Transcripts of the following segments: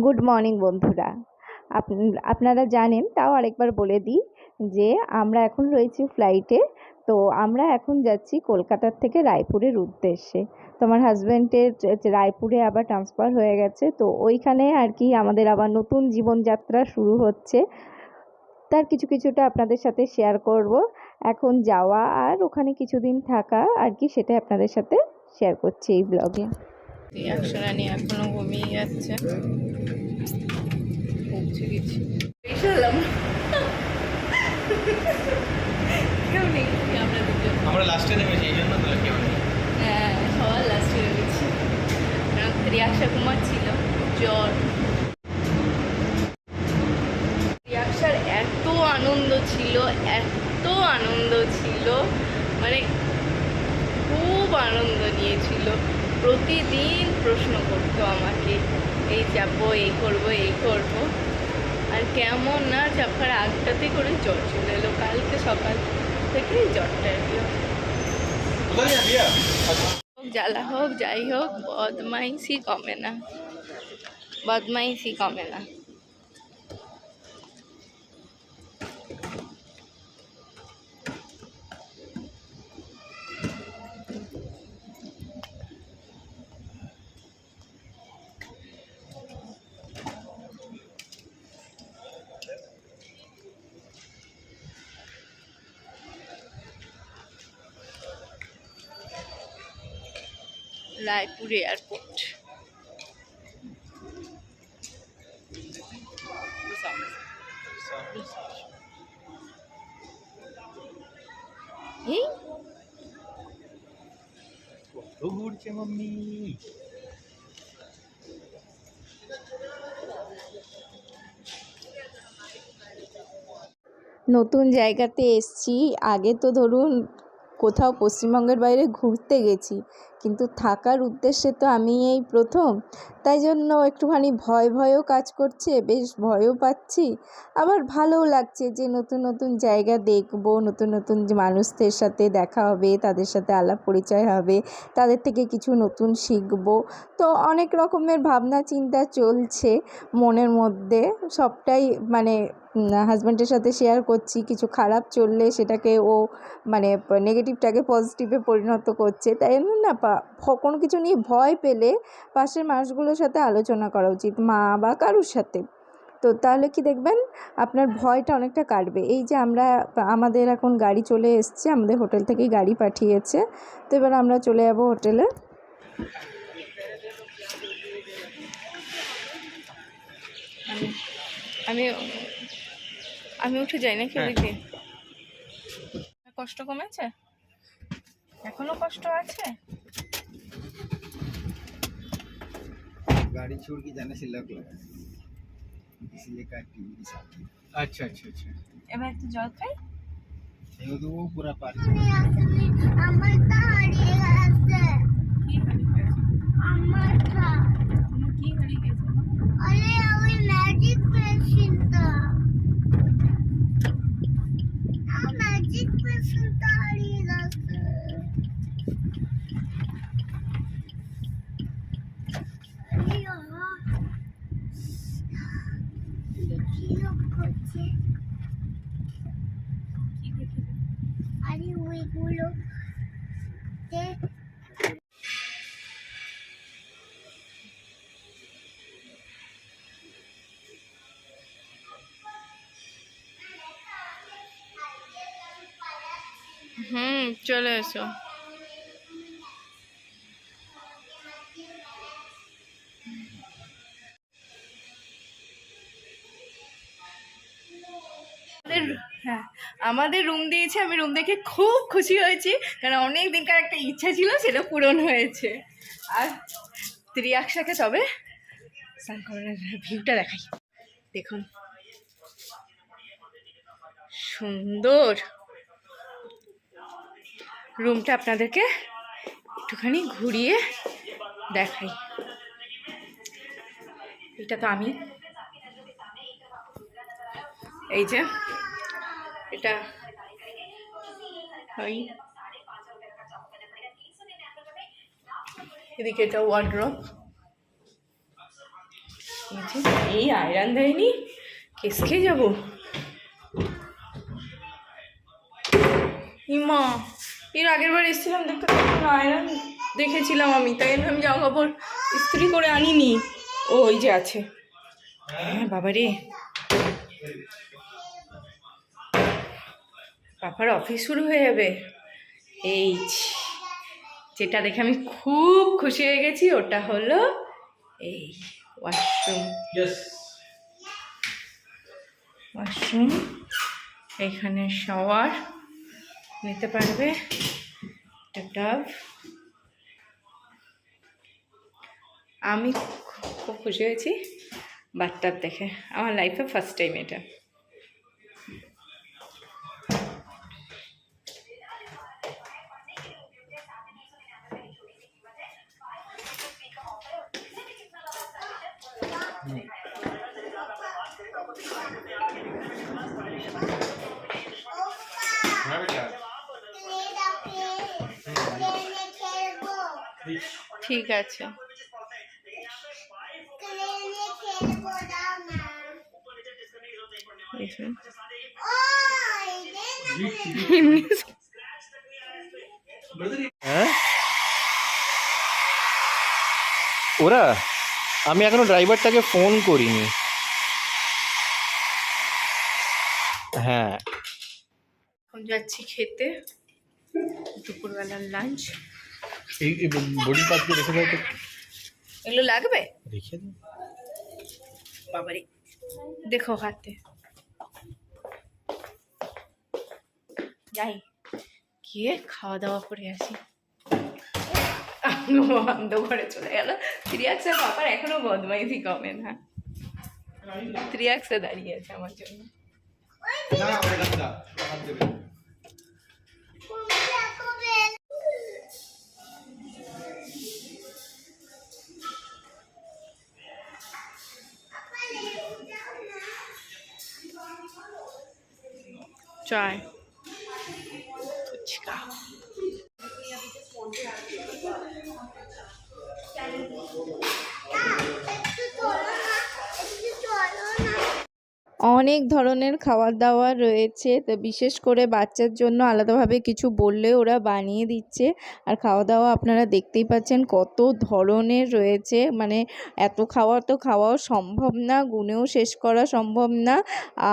Good morning বন্ধুরা। Up- আপনারা জানেন, তাও আরেকবার বলে দিই যে, আমরা এখন রয়েছি ফ্লাইটে তো আমরা এখন যাচ্ছি কলকাতার থেকে রায়পুরের উদ্দেশ্যে। তো আমার হাজব্যান্ডের রায়পুরে আবার ট্রান্সফার হয়ে গেছে। তো ওইখানে আর কি আমাদের আবার নতুন জীবনযাত্রা শুরু হচ্ছে। তার কিছু কিছুটা আপনাদের সাথে শেয়ার করব। এখন যাওয়া আর ওখানে কিছুদিন থাকা আর কি সেটা আপনাদের সাথে শেয়ার করছি এই ব্লগে অক্ষরানি এখনও ঘুমিয়ে যাচ্ছে পৌঁছে গেছি। কেউ নেই। আমরা দুজন। আমরা লাস্টে নেমেছি এই জন্য তো কেউ নেই। হ্যাঁ সবার লাস্টে রয়েছি রাত্রি কুমার ছিল জ্বর। রিয়াকশার এত আনন্দ ছিল এত আনন্দ ছিল মানে খুব আনন্দ নিয়েছিল। প্রতিদিন প্রশ্ন করতো আমাকে, এই চাপবো এই করব, এই করব। আর কেমন না চাপার আগটাতে করে জ্বর চলে এলো, কালকে সকাল থেকেই জ্বরটা এলো। জ্বালা হোক, যাই হোক, বদমাইশি কমে না, বদমাইশি কমে না। রায়পুর এয়ারপোর্ট এই? ঘুরছে মাম্মি? নতুন জায়গাতে এসছি। আগে তো ধরুন কোথাও পশ্চিমবঙ্গের বাইরে ঘুরতে গেছি। কিন্তু থাকার উদ্দেশ্যে তো আমি এই প্রথম। তাই জন্য একটুখানি ভয় ভয়ও কাজ করছে, বেশ ভয়ও পাচ্ছি। আবার ভালোও লাগছে যে নতুন নতুন জায়গা দেখব, নতুন নতুন মানুষদের সাথে দেখা হবে, তাদের সাথে আলাপ পরিচয় হবে, তাদের থেকে কিছু নতুন শিখব। তো অনেক রকমের ভাবনা চিন্তা চলছে মনের মধ্যে। সবটাই মানে হাজব্যান্ডের সাথে শেয়ার করছি, কিছু খারাপ চললে সেটাকে ও মানে নেগেটিভটাকে পজিটিভে পরিণত করছে। তাই না, পা- কোনো কিছু নিয়ে ভয় পেলে পাশের মানুষগুলোর সাথে আলোচনা করা উচিত, মা বা কারুর সাথে। তো তাহলে কি দেখবেন, আপনার ভয়টা অনেকটা কাটবে। এই যে আমরা আমাদের এখন গাড়ি চলে এসছে, আমাদের হোটেল থেকেই গাড়ি পাঠিয়েছে। তো এবার আমরা চলে যাব হোটেলে। আমি আমি আমি উঠে যাই নাকি হ্যাঁ। ওদিকে কষ্ট কমেছে এখনো কষ্ট আছে गाड़ी छोड़ के जाने से लग लगा इसलिए काटी मेरी साथी আচ্ছা আচ্ছা আচ্ছা এবার একটু জল খাই देखो तो वो पूरा पार আমারটা হারিয়ে গেছে কি হারিয়ে গেছে আমারটা তোমার কি হারিয়ে গেছে আরে ওই ম্যাজিক চলে এসো। হ্যাঁ আমাদের রুম দিয়েছে, আমি রুম দেখে খুব খুশি হয়েছি, কারণ অনেক দিনকার একটা ইচ্ছা ছিল, সেটা পূরণ হয়েছে। আর ত্রিয়াকশাকে তবে ভিউটা দেখাই। দেখুন। সুন্দর! রুমটা আপনাদেরকে একটুখানি ঘুরিয়ে দেখাই। এটা তো আমি। এই যে, এটা ওই এদিকে এটা ওয়ার্ড্রপ এই আয়রন দেয়নি, কেস খেয়ে যাব। ইমা এর আগের বার এসেছিলাম দেখতে তখন আয়রন দেখেছিলাম আমি তাই জন্য আমি জামা কাপড় ইস্ত্রি করে আনিনি। ওই যে আছে। হ্যাঁ বাবা রে। পাপার অফিস শুরু হয়ে যাবে। এই যেটা দেখে আমি খুব খুশি হয়ে গেছি ওটা হলো এই ওয়াশরুম। ওয়াশরুম এখানে শাওয়ার। নিতে পারবে। একটা ডাব আমি খুব খুশি হয়েছি বাথটাব দেখে। আমার লাইফে ফার্স্ট টাইম এটা। ঠিক আছে। হ্যাঁ? ওরা আমি এখনও ড্রাইভারটাকে ফোন করিনি। হ্যাঁ। যাচ্ছি খেতে। দুপুরবেলার লাঞ্চ। এই বডি পার্টকে রেখে দাও তো। এগুলো লাগবে? রেখে দাও। বাবারে দেখো হাতে। যাই গিয়ে খাওয়া দাওয়া করে আসি। বন্ধ করে চলে গেল। ত্রিয়াক্সের বাবার এখনও বদমাইশি কমে না। ত্রিয়াক্সে দাঁড়িয়ে আছে আমার জন্য। try. Tchau. অনেক ধরনের খাবার দাবার রয়েছে। তো বিশেষ করে বাচ্চার জন্য আলাদাভাবে কিছু বললে ওরা বানিয়ে দিচ্ছে। আর খাওয়া দাওয়া আপনারা দেখতেই পাচ্ছেন কত ধরনের রয়েছে। মানে এত খাবার তো খাওয়াও সম্ভব না, গুনেও শেষ করা সম্ভব না।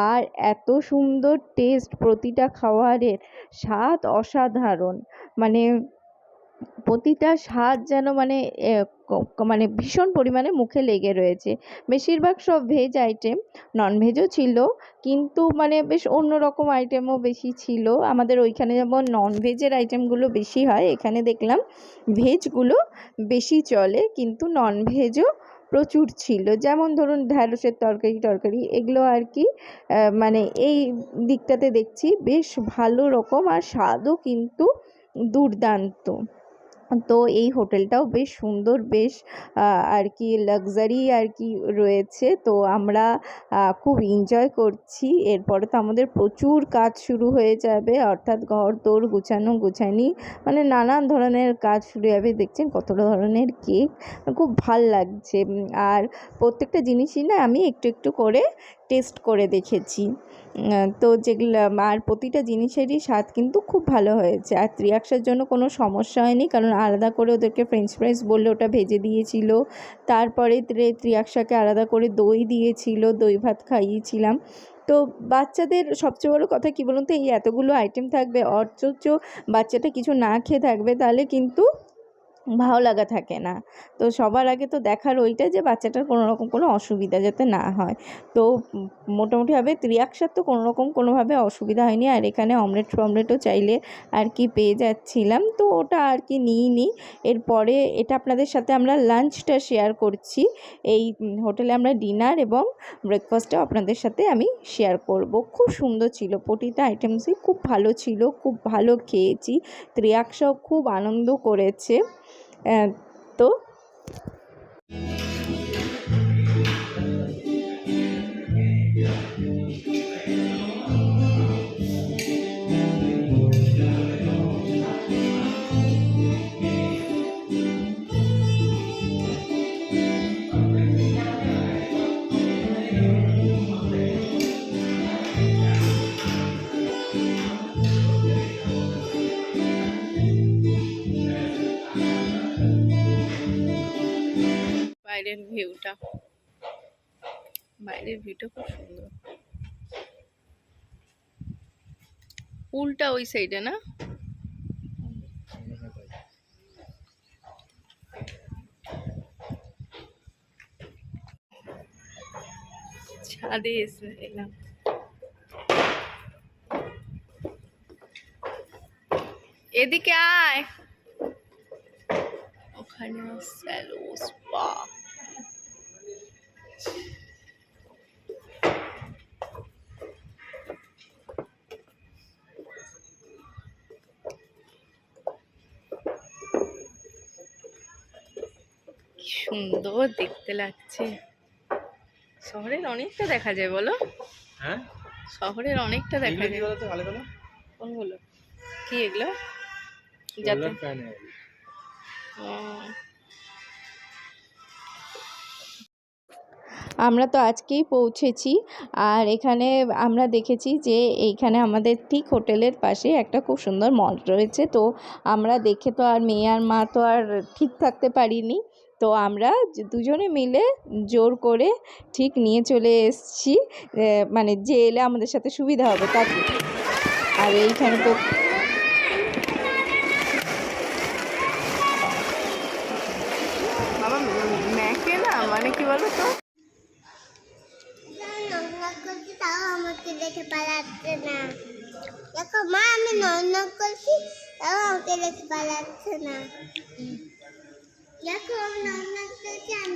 আর এত সুন্দর টেস্ট প্রতিটা খাবারের স্বাদ অসাধারণ। মানে প্রতিটা স্বাদ যেন মানে মানে ভীষণ পরিমাণে মুখে লেগে রয়েছে। বেশিরভাগ সব ভেজ আইটেম ননভেজও ছিল, কিন্তু মানে বেশ অন্যরকম আইটেমও বেশি ছিল। আমাদের ওইখানে যেমন ননভেজের আইটেমগুলো বেশি হয়, এখানে দেখলাম ভেজগুলো বেশি চলে, কিন্তু ননভেজও প্রচুর ছিল। যেমন ধরুন ঢ্যাঁড়সের তরকারি, টরকারি, এগুলো আর কি মানে এই দিকটাতে দেখছি, বেশ ভালো রকম আর স্বাদও কিন্তু দুর্দান্ত। তো এই হোটেলটাও বেশ সুন্দর, বেশ আর কি লাক্সারি আর কি রয়েছে। তো আমরা খুব এনজয় করছি। এরপরে তো আমাদের প্রচুর কাজ শুরু হয়ে যাবে। অর্থাৎ ঘর তোর গুছানো গুছানি মানে নানান ধরনের কাজ শুরু হবে। দেখছেন কত ধরনের কেক। খুব ভালো লাগছে। আর প্রত্যেকটা জিনিসই না আমি একটু একটু করে টেস্ট করে দেখেছি। তো যেগুলো, আর প্রতিটা জিনিসেরই স্বাদ কিন্তু খুব ভালো হয়েছে। আর ত্রিয়াক্সার জন্য কোনো সমস্যা হয়নি, কারণ আলাদা করে ওদেরকে ফ্রেঞ্চ ফ্রাইস বললে ওটা ভেজে দিয়েছিল। তারপরে ত্রে- ত্রিয়াক্সাকে আলাদা করে দই দিয়েছিল, দই ভাত খাইয়েছিলাম। তো বাচ্চাদের সবচেয়ে বড় কথা কী বলুন তো, এই এতগুলো আইটেম থাকবে, অথচ বাচ্চাটা কিছু না খেয়ে থাকবে, তাহলে কিন্তু ভালো লাগা থাকে না। তো সবার আগে তো দেখার ওইটা যে বাচ্চাটার কোনো রকম কোনো অসুবিধা যাতে না হয়। তো মোটামুটিভাবে ত্রিয়াক্সার তো কোনো রকম কোনোভাবে অসুবিধা হয়নি। আর এখানে অমলেট ফমলেটও চাইলে আর কি পেয়ে যাচ্ছিলাম। তো ওটা আর কি নিইনি এরপরে এটা আপনাদের সাথে আমরা লাঞ্চটা শেয়ার করছি। এই হোটেলে আমরা ডিনার এবং ব্রেকফাস্টটাও আপনাদের সাথে আমি শেয়ার করব। খুব সুন্দর ছিল। প্রতিটা আইটেমসই খুব ভালো ছিল। খুব ভালো খেয়েছি। ত্রিয়াক্সাও খুব আনন্দ করেছে। तो ভিউটা। বাইরের ভিউটা খুব সুন্দর। পুলটা ওই সাইডে না? ছাদে এসে এলাম। এদিকে আয়। ওখানে স্যালো স্পা। সুন্দর দেখতে লাগছে। শহরের অনেকটা দেখা যায় বলো? হ্যাঁ? শহরের অনেকটা দেখা যায়। কোনগুলো? কি এগুলো? যাতে আমরা তো আজকেই পৌঁছেছি আর এখানে আমরা দেখেছি যে এইখানে আমাদের ঠিক হোটেলের পাশে একটা খুব সুন্দর মল রয়েছে। তো আমরা দেখে তো আর মেয়ে আর মা তো আর ঠিক থাকতে পারিনি। তো আমরা দুজনে মিলে জোর করে ঠিক নিয়ে চলে এসেছি মানে যে এলে আমাদের সাথে সুবিধা হবে তাকে আর এইখানে তো মানে কি বলো তো আমাকে দেখে পালাচ্ছে না দেখো মা আমি নন্না করছি তাও আমাকে দেখে পালাচ্ছে না। দেখো আমি নন্না করছি আমি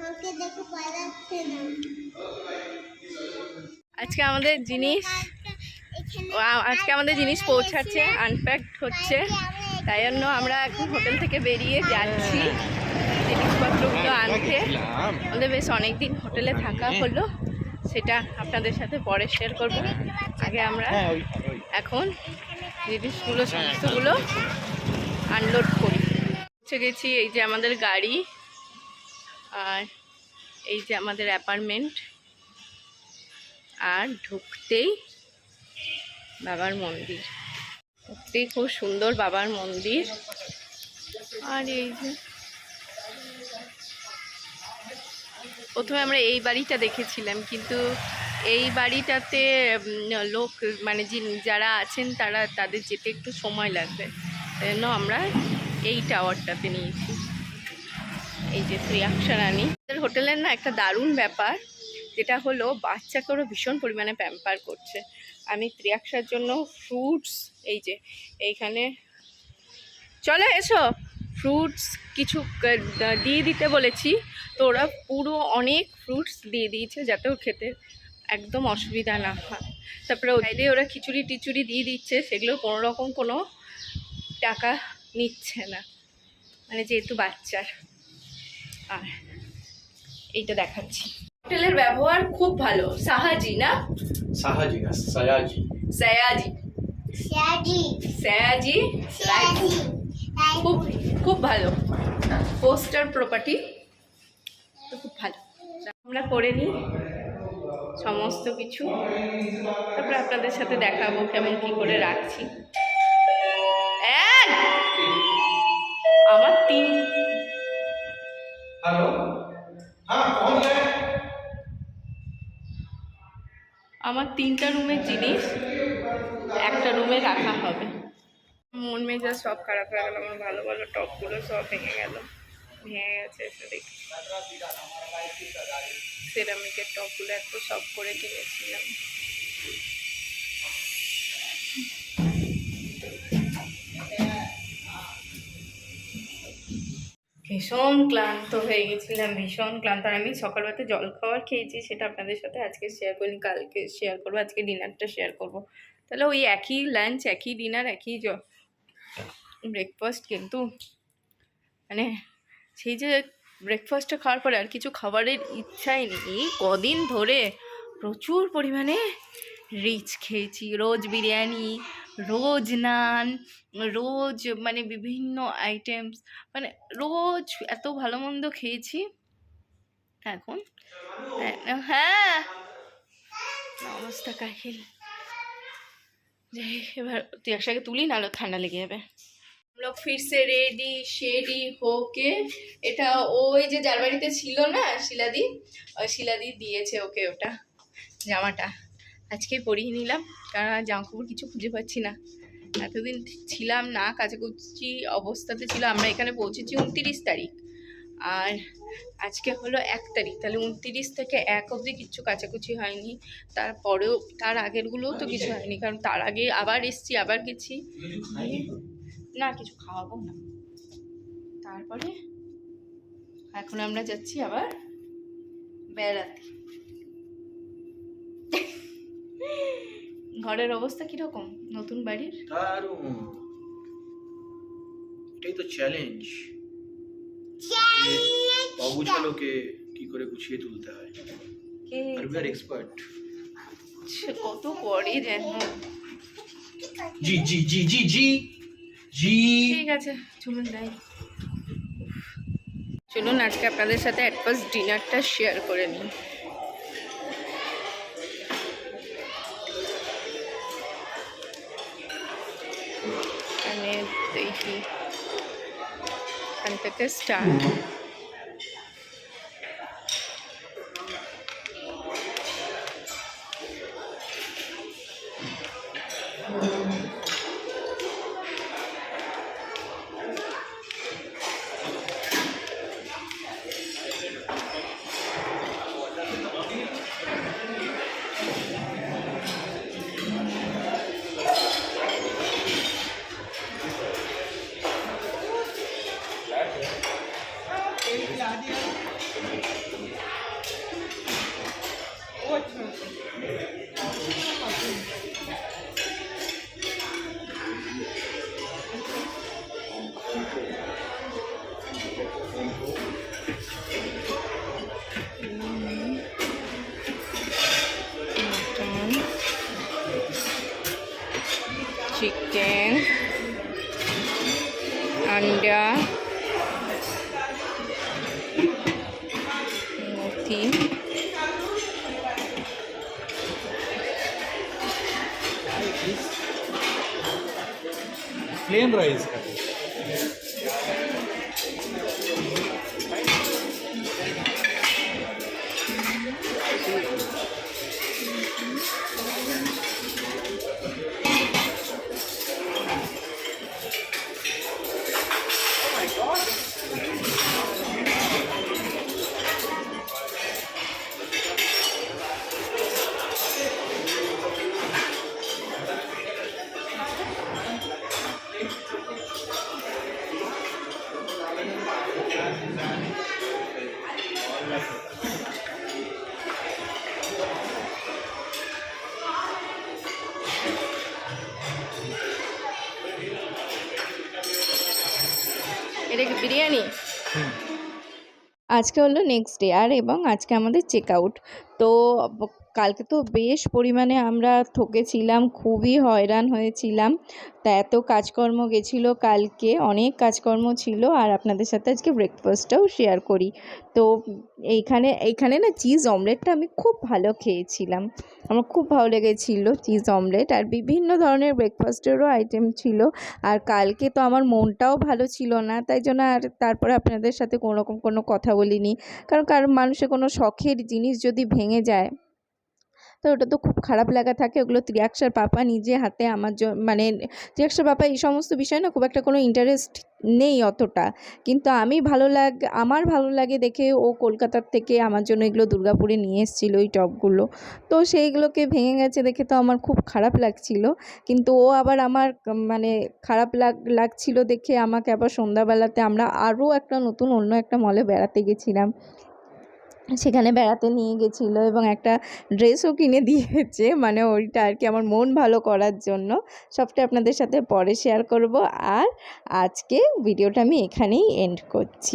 আমাকে দেখে পালাচ্ছে না। আজকে আমাদের জিনিস আজকে আমাদের জিনিস পৌঁছাচ্ছে আনপ্যাকড হচ্ছে। তাই জন্য আমরা এখন হোটেল থেকে বেরিয়ে যাচ্ছি। জিনিসপত্রগুলো আনতে। আমাদের বেশ অনেক দিন হোটেলে থাকা হলো। সেটা আপনাদের সাথে পরে শেয়ার করব। আগে আমরা হ্যাঁ এখন জিনিসগুলো সমস্তগুলো আনলোড করি পৌঁছে গেছি এই যে আমাদের গাড়ি আর এই যে আমাদের অ্যাপার্টমেন্ট। আর ঢুকতেই বাবার মন্দির। ঢুকতেই খুব সুন্দর বাবার মন্দির। আর এই যে প্রথমে আমরা এই বাড়িটা দেখেছিলাম, কিন্তু এই বাড়িটাতে লোক মানে যারা আছেন তারা, তাদের যেতে একটু সময় লাগবে। তাই জন্য আমরা এই টাওয়ারটাতে নিয়েছি। এই যে ত্রিয়াক্ষা রানী। হোটেলের না একটা দারুণ ব্যাপার, যেটা হলো বাচ্চাকে ওরা ভীষণ পরিমাণে প্যাম্পার করছে। আমি ত্রিয়াক্ষার জন্য ফ্রুটস এই যে এইখানে চলে এসো। ফ্রুটস কিছু দিয়ে দিতে বলেছি। তো ওরা পুরো অনেক ফ্রুটস দিয়ে দিয়েছে যাতে ও খেতে একদম অসুবিধা না হয়। তারপরে চাইলে ওরা খিচুড়ি টিচুড়ি দিয়ে দিচ্ছে, সেগুলো কোনো রকম কোনো টাকা নিচ্ছে না। মানে যেহেতু বাচ্চার। আর এইটা দেখাচ্ছি। হোটেলের ব্যবহার খুব ভালো। সাহাজি না? সাহাজি না সায়াজি। সয়াজি। সয়াজি। শ্যাডি খুব খুব ভালো। পোস্টার প্রপার্টি তো খুব ভালো। আমরা করে নিই সমস্ত কিছু। তারপরে আপনাদের সাথে দেখাবো কেমন কি করে রাখছি। আমার তিন हेलो हाँ कौन है আমার তিনটা রুমের জিনিস একটা রুমে রাখা হবে মন মেজাজ সব খারাপ হয়ে গেল আমার ভালো ভালো টপগুলো সব ভেঙে গেল ভেঙে গেছে এসে দেখি সেরামিকের টপগুলো একটু সব করে কিনেছিলাম ভীষণ ক্লান্ত হয়ে গেছিলাম, ভীষণ ক্লান্ত। আর আমি সকালবেলাতে জল খাবার খেয়েছি, সেটা আপনাদের সাথে আজকে শেয়ার করিনি, কালকে শেয়ার করব, আজকে ডিনারটা শেয়ার করব। তাহলে ওই একই লাঞ্চ একই ডিনার একই ব্রেকফাস্ট কিন্তু মানে সেই যে ব্রেকফাস্টটা খাওয়ার পরে আর কিছু খাবারের ইচ্ছাই নেই। এই কদিন ধরে প্রচুর পরিমাণে রিচ খেয়েছি, রোজ বিরিয়ানি রোজ নান, রোজ মানে বিভিন্ন আইটেমস মানে রোজ এত ভালো মন্দ খেয়েছি। এখন হ্যাঁ কাহিল যাই, এবার তুই একসাথে তুলি, নাহলে ঠান্ডা লেগে যাবে। লোক ফিরসে রেডি শেডি হোকে এটা ওই যে যার বাড়িতে ছিল না, শিলাদি, ওই শিলাদি দিয়েছে ওকে ওটা, জামাটা। আজকে পরিয়ে নিলাম, কারণ জামা কাপড় কিছু খুঁজে পাচ্ছি না। এতদিন ছিলাম না, কাছাকুচি অবস্থাতে ছিল, আমরা এখানে পৌঁছেছি উনতিরিশ তারিখ। আর আজকে হলো এক তারিখ, তাহলে উনতিরিশ থেকে এক অবধি কিচ্ছু কাচাকুচি হয়নি। তারপরেও, তার আগেরগুলোও তো কিছু হয়নি, কারণ তার আগে আবার এসছি, আবার গেছি। না, কিছু খাওয়াবো না। তারপরে এখন আমরা যাচ্ছি আবার বেড়াতে। ঘরের অবস্থা কীরকম? নতুন বাড়ির? দারুণ। এটাই তো চ্যালেঞ্জ অগুছালোকে কি করে গুছিয়ে তুলতে হয়? কে আর উই আর এক্সপার্ট কত পরে যেন। জি জি জি জি জি জি। ঠিক আছে চলুন যাই। চলুন আজকে আপনাদের সাথে অ্যাট ফার্স্ট ডিনারটা শেয়ার করে নিই। এখানে দেখি এখান থেকে স্টার্ট mutton, আজকে হলো নেক্সট ডে আর এবং আজকে আমাদের চেক আউট তো কালকে তো বেশ পরিমাণে আমরা ঠকেছিলাম, খুবই হয়রান হয়েছিলাম। তা এত কাজকর্ম গেছিল কালকে, অনেক কাজকর্ম ছিল আর আপনাদের সাথে আজকে ব্রেকফাস্টটাও শেয়ার করি। তো এইখানে এইখানে না চিজ অমলেটটা আমি খুব ভালো খেয়েছিলাম। আমার খুব ভালো লেগেছিলো চিজ অমলেট আর বিভিন্ন ধরনের ব্রেকফাস্টেরও আইটেম ছিল। আর কালকে তো আমার মনটাও ভালো ছিল না, তাই জন্য আর তারপরে আপনাদের সাথে কোনোরকম কোনো কথা বলিনি। কারণ কারণ মানুষের কোনো শখের জিনিস যদি ভেঙে যায় তো ওটা তো খুব খারাপ লাগা থাকে। ওগুলো ত্রিয়াক্ষার পাপা নিজে হাতে আমার মানে ত্রিয়াক্ষার পাপা এই সমস্ত বিষয় না খুব একটা কোনো ইন্টারেস্ট নেই অতটা। কিন্তু আমি ভালো লাগ, আমার ভালো লাগে দেখে ও কলকাতার থেকে আমার জন্য এগুলো দুর্গাপুরে নিয়ে এসেছিল ওই টপগুলো তো সেইগুলোকে ভেঙে গেছে দেখে তো আমার খুব খারাপ লাগছিল। কিন্তু ও আবার আমার মানে খারাপ লাগ, লাগছিল দেখে আমাকে আবার সন্ধ্যাবেলাতে আমরা আরও একটা নতুন অন্য একটা মলে বেড়াতে গেছিলাম। সেখানে বেড়াতে নিয়ে গেছিল এবং একটা ড্রেসও কিনে দিয়েছে। মানে ওইটা আর কি আমার মন ভালো করার জন্য। সবটা আপনাদের সাথে পরে শেয়ার করব। আর আজকে ভিডিওটা আমি এখানেই এন্ড করছি।